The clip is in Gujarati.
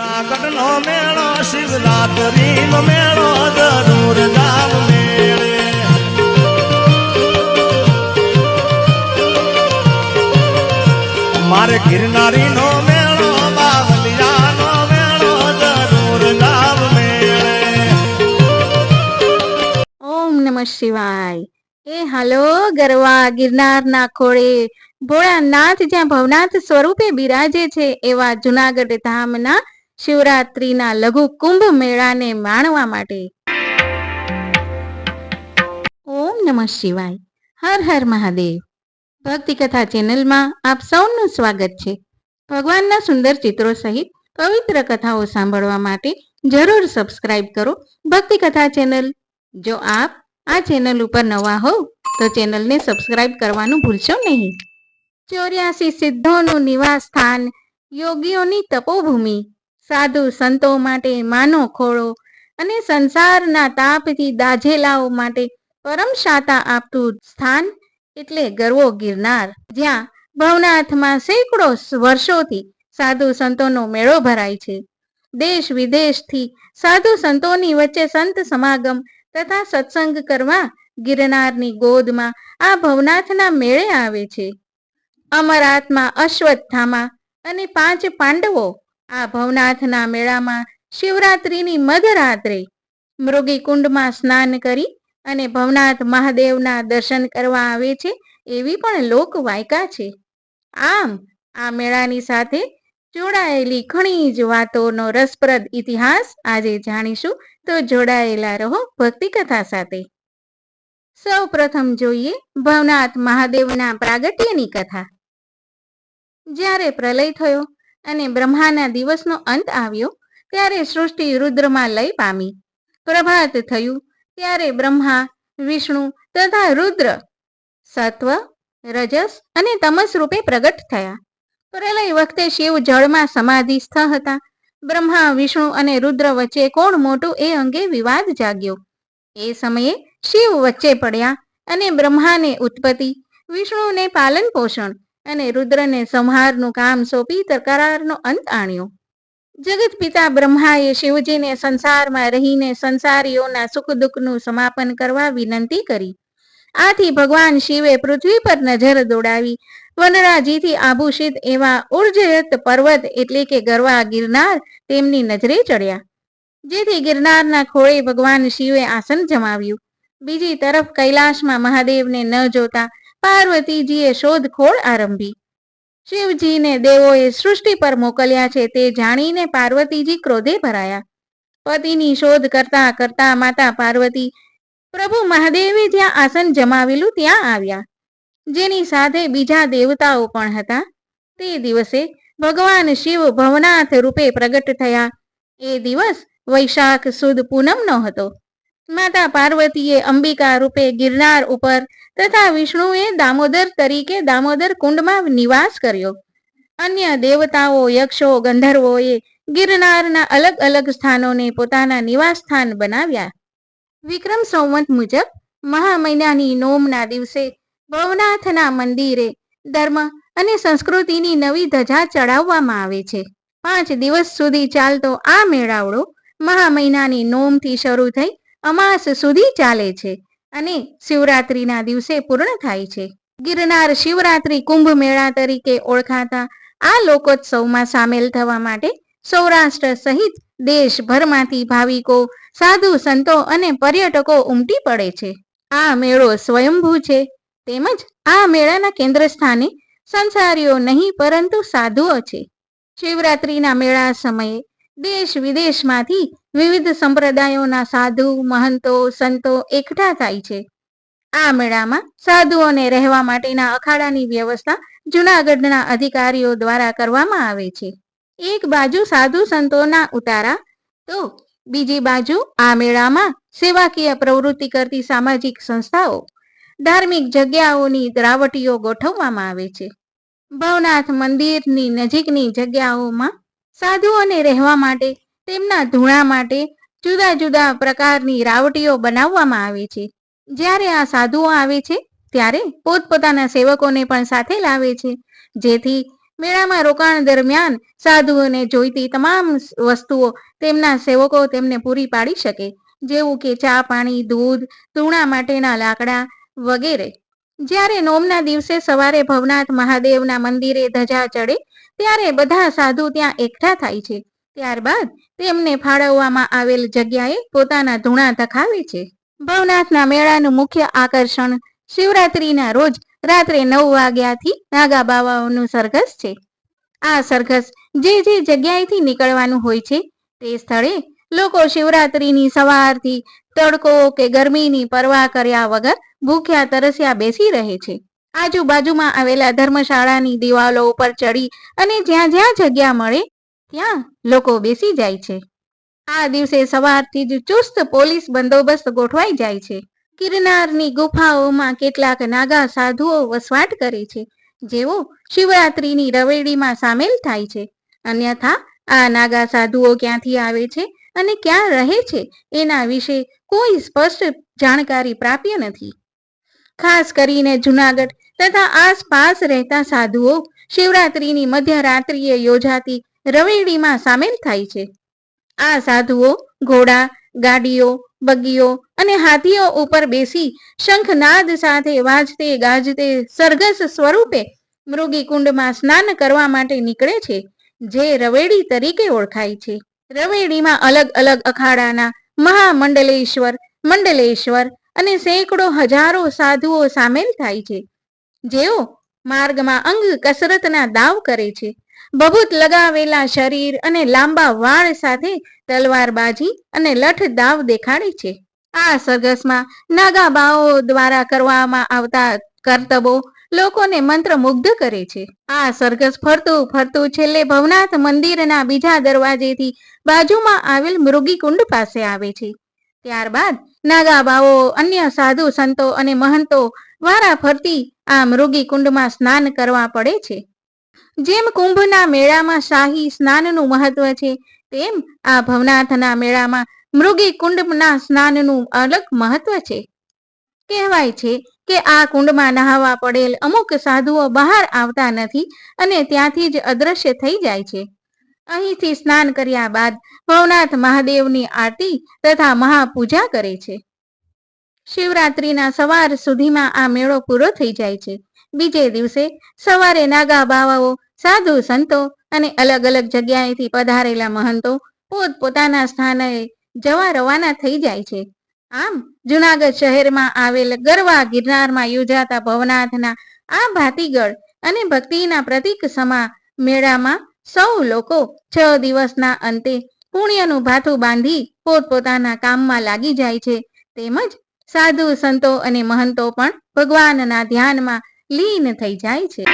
જુનાગઢ નો મેળો શિવરાત્રી નો મેળો, જરૂર ગામ મેળે. મારે ગિરનારી નો મેળો બાવલિયા નો મેળો, જરૂર ગામ મેળે. ઓમ નમઃ શિવાય. એ હાલો, ગરવા ગિરનારના ખોળે. ભોળાનાથ જ્યાં ભવનાથ સ્વરૂપે બિરાજે છે, એવા જુનાગઢ ધામના શિવરાત્રીના લઘુ કુંભ મેળાને માણવા માટે. ઓમ નમઃ શિવાય. હર હર મહાદેવ. ભક્તિ કથા ચેનલમાં આપ સૌનું સ્વાગત છે. ભગવાનના સુંદર ચિત્રો સહિત પવિત્ર કથાઓ સાંભળવા માટે જરૂર સબસ્ક્રાઇબ કરો ભક્તિ કથા ચેનલ. જો આપ આ ચેનલ ઉપર નવા હો તો ચેનલને સબસ્ક્રાઇબ કરવાનું ભૂલશો નહીં. ચોર્યાસી સિદ્ધોનું નિવાસ સ્થાન યોગીઓની તપોભૂમિ. સાધુ સંતો માટે માનો ખોળો અને સંસારના તાપથી દાઝેલાઓ માટે પરમ શાતા આપતું સ્થાન એટલે ગરવો ગિરનાર. જ્યાં ભવનાથમાં સેંકડો વર્ષોથી સાધુ સંતોનો મેળો ભરાય છે. દેશ વિદેશથી સાધુ સંતોની વચ્ચે સંત સમાગમ તથા સત્સંગ કરવા ગિરનારની ગોદમાં આ ભવનાથના મેળે આવે છે. અમરાતમાં અશ્વત્થામા અને પાંચ પાંડવો આ ભવનાથના મેળામાં શિવરાત્રીની મધરાત્રે મૃગીકુંડમાં સ્નાન કરી અને ભવનાથ મહાદેવના દર્શન કરવા આવે છે એવી પણ લોક વાયકા છે. આમ, આ મેળાની સાથે જોડાયેલી ઘણી જ વાતોનો રસપ્રદ ઇતિહાસ આજે જાણીશું. તો જોડાયેલા રહો ભક્તિ કથા સાથે. સૌ પ્રથમ જોઈએ ભવનાથ મહાદેવના પ્રાગટ્યની કથા. જ્યારે પ્રલય થયો અને બ્રહ્માના દિવસનો અંત આવ્યો ત્યારે સૃષ્ટિ રુદ્રમાં લય પામી. પ્રભાત થયું ત્યારે બ્રહ્મા, વિષ્ણુ તથા રુદ્ર, સત્વ, રજસ અને તમસ રૂપે પ્રગટ થયા. પ્રલય વખતે શિવ જળમાં સમાધિસ્થ હતા. બ્રહ્મા, વિષ્ણુ અને રુદ્ર વચ્ચે કોણ મોટું એ અંગે વિવાદ જાગ્યો. એ સમયે શિવ વચ્ચે પડ્યા અને બ્રહ્માને ઉત્પત્તિ, વિષ્ણુને પાલન પોષણ અને રુદ્રને સંહારનું કામ સોંપી તકરારનો અંત આણ્યો. જગત પિતા બ્રહ્માએ શિવજીને સંસારમાં રહીને સંસારીઓના સુખ દુઃખનું સમાપન કરવા વિનંતી કરી. આથી ભગવાન શિવે પૃથ્વી પર નજર દોડાવી. વનરાજીથી આભૂષિત એવા ઉર્જયત પર્વત એટલે કે ગરવા ગિરનાર તેમની નજરે ચડ્યા. જેથી ગિરનારના ખોળે ભગવાન શિવે આસન જમાવ્યું. બીજી તરફ કૈલાશમાં મહાદેવને ન જોતા પાર્વતીજીએ શોધખોળ આરંભી. શિવજીને દેવોએ સૃષ્ટિ પર મોકલ્યા છે તે જાણીને પાર્વતીજી ક્રોધે ભરાયા. પતિની શોધ કરતા કરતા માતા પાર્વતી પ્રભુ મહાદેવે જ્યાં આસન જમાવેલું ત્યાં આવ્યા. જેની સાથે બીજા દેવતાઓ પણ હતા. તે દિવસે ભગવાન શિવ ભવનાથ રૂપે પ્રગટ થયા. એ દિવસ વૈશાખ સુદ પૂનમનો હતો. માતા પાર્વતીએ અંબિકા રૂપે ગિરનાર ઉપર તથા વિષ્ણુએ દામોદર તરીકે દામોદર કુંડમાં નિવાસ કર્યો. અન્ય દેવતાઓ, યક્ષો, ગંધર્વોએ ગિરનારના અલગ અલગ સ્થાનોને પોતાના નિવાસ સ્થાન બનાવ્યા. વિક્રમ સંવંત મુજબ મહા મહિનાની નોમના દિવસે ભવનાથના મંદિરે ધર્મ અને સંસ્કૃતિની નવી ધજા ચડાવવામાં આવે છે. પાંચ દિવસ સુધી ચાલતો આ મેળાવડો મહા મહિનાની નોમથી શરૂ થઈ અમાસ સુધી ચાલે છે અને શિવરાત્રીના દિવસે પૂર્ણ થાય છે. ગિરનાર શિવરાત્રી કુંભ મેળા તરીકે ઓળખાતા આ લોકોત્સવમાં સામેલ થવા માટે સૌરાષ્ટ્ર સહિત દેશભરમાંથી ભાવિકો, સાધુ સંતો અને પર્યટકો ઉમટી પડે છે. આ મેળો સ્વયંભૂ છે. તેમજ આ મેળાના કેન્દ્ર સ્થાને સંસારીઓ નહીં પરંતુ સાધુઓ છે. શિવરાત્રીના મેળા સમયે દેશ વિદેશમાંથી વિવિધ સંપ્રદાયોના સાધુ, મહંતો, સંતો એકઠા થાય છે. આ મેળામાં સાધુઓને રહેવા માટેના અખાડાની વ્યવસ્થા જુનાગઢના અધિકારીઓ દ્વારા કરવામાં આવે છે. એક બાજુ સાધુ સંતોના ઉતારા, તો બીજી બાજુ આ મેળામાં સેવાકીય પ્રવૃત્તિ કરતી સામાજિક સંસ્થાઓ, ધાર્મિક જગ્યાઓની દ્રાવટીઓ ગોઠવવામાં આવે છે. ભવનાથ મંદિરની નજીકની જગ્યાઓમાં સાધુઓને રહેવા માટે, તેમના ધૂણા માટે જુદા જુદા પ્રકારની રાવટીઓ બનાવવામાં આવે છે. જ્યારે આ સાધુઓ આવે છે, ત્યારે પોતપોતાના સેવકોને પણ સાથે લાવે છે. જેથી મેળામાં રોકાણ દરમિયાન સાધુઓને જોઈતી તમામ વસ્તુઓ તેમના સેવકો તેમને પૂરી પાડી શકે. જેવું કે ચા, પાણી, દૂધ, ધૂણા માટેના લાકડા વગેરે. જ્યારે નોમના દિવસે સવારે ભવનાથ મહાદેવના મંદિરે ધજા ચડે, ત્યારે બધા સાધુ ત્યાં એકઠા થાય છે. ત્યારબાદ તેમને ફાળવવામાં આવેલ જગ્યાએ પોતાના ધૂણા ધખાવે છે. ભવનાથના મેળાનું મુખ્ય આકર્ષણ શિવરાત્રીના રોજ રાત્રે નવ વાગ્યાથી નાગા બાવાઓનું સરઘસ છે. આ સરઘસ જે જે જગ્યાએથી નીકળવાનું હોય છે, તે સ્થળે લોકો શિવરાત્રીની સવારથી તડકો કે ગરમીની પરવા કર્યા વગર ભૂખ્યા તરસ્યા બેસી રહે છે. આજુબાજુમાં આવેલા ધર્મશાળાની દિવાલો ઉપર ચડી અને જ્યાં જ્યાં જગ્યા મળે, ત્યાં લોકો બેસી જાય છે. આ દિવસે સવારથી જ ચુસ્ત પોલીસ બંદોબસ્ત ગોઠવાઈ જાય છે. ગિરનારની ગુફાઓમાં કેટલાક નાગા સાધુઓ વસવાટ કરે છે, જેઓ શિવરાત્રીની રવેડીમાં સામેલ થાય છે. અન્યથા, આ નાગા સાધુઓ ક્યાંથી આવે છે? અને ક્યાં રહે છે એના વિશે કોઈ સ્પષ્ટ જાણકારી પ્રાપ્ય નથી. ખાસ કરીને જુનાગઢ તથા આસપાસ રહેતા સાધુઓ શિવરાત્રીની મધ્યરાત્રિએ યોજાતી રવેડીમાં સામેલ થાય છે. આ સાધુઓ ઘોડા, ગાડીઓ, બગીઓ અને હાથીઓ ઉપર બેસી શંખનાદ સાથે વાજતે, ગાજતે સરઘસ સ્વરૂપે મૃગી કુંડમાં સ્નાન કરવા માટે નીકળે છે, જે રવેડી તરીકે ઓળખાય છે. રવેડીમાં અલગ અલગ અખાડાના મહામંડલેશ્વર, મંડલેશ્વર અને સેંકડો હજારો સાધુઓ સામેલ થાય છે. જેઓ માર્ગમાં અંગ કસરતના દાવ કરે છે. બભૂત લગાવેલા શરીર અને લાંબા વાળ સાથે તલવારબાજી અને લઠ દાવ દેખાડે છે. આ સરઘસમાં નાગાબાઓ દ્વારા કરવામાં આવતા કરતબો લોકોને મંત્રમુગ્ધ કરે છે. આ સરઘસ ફરતું ફરતું છેલ્લે ભવનાથ મંદિરના બીજા દરવાજેથી બાજુમાં આવેલ મૃગીકુંડ પાસે આવે છે. ત્યારબાદ નાગાબાઓ, અન્ય સાધુ સંતો અને મહંતો વારા ફરતી આ મૃગી કુંડમાં સ્નાન કરવા પડે છે. જેમ કુંભના મેળામાં શાહી સ્નાનનું મહત્વ છે, તેમ આ ભવનાથના મેળામાં મૃગી કુંડના સ્નાનનું અલગ મહત્વ છે. કહેવાય છે કે આ કુંડમાં નહાવા પડેલ અમુક સાધુઓ બહાર આવતા નથી અને ત્યાંથી જ અદ્રશ્ય થઈ જાય છે. અહીંથી સ્નાન કર્યા બાદ ભવનાથ મહાદેવની આરતી તથા મહાપૂજા કરે છે. શિવરાત્રીના સવાર સુધીમાં આ મેળો પૂરો થઈ જાય છે. બીજે દિવસે સવારે નાગા બાવાઓ, સાધુ સંતો અને અલગ અલગ જગ્યાએથી પધારેલા મહંતો પોત પોતાના સ્થાને જવા રવાના થઈ જાય છે. આમ જુનાગઢ શહેરમાં આવેલ ગરવા ગિરનારમાં યોજાતા ભવનાથના આ ભાતીગળ અને ભક્તિના પ્રતીક સમા મેળામાં સૌ લોકો છ દિવસના અંતે પુણ્યનું ભાથું બાંધી પોતપોતાના કામમાં લાગી જાય છે. તેમજ સાધુ સંતો અને મહંતો પણ ભગવાનના ધ્યાનમાં લીન થઈ જાય છે.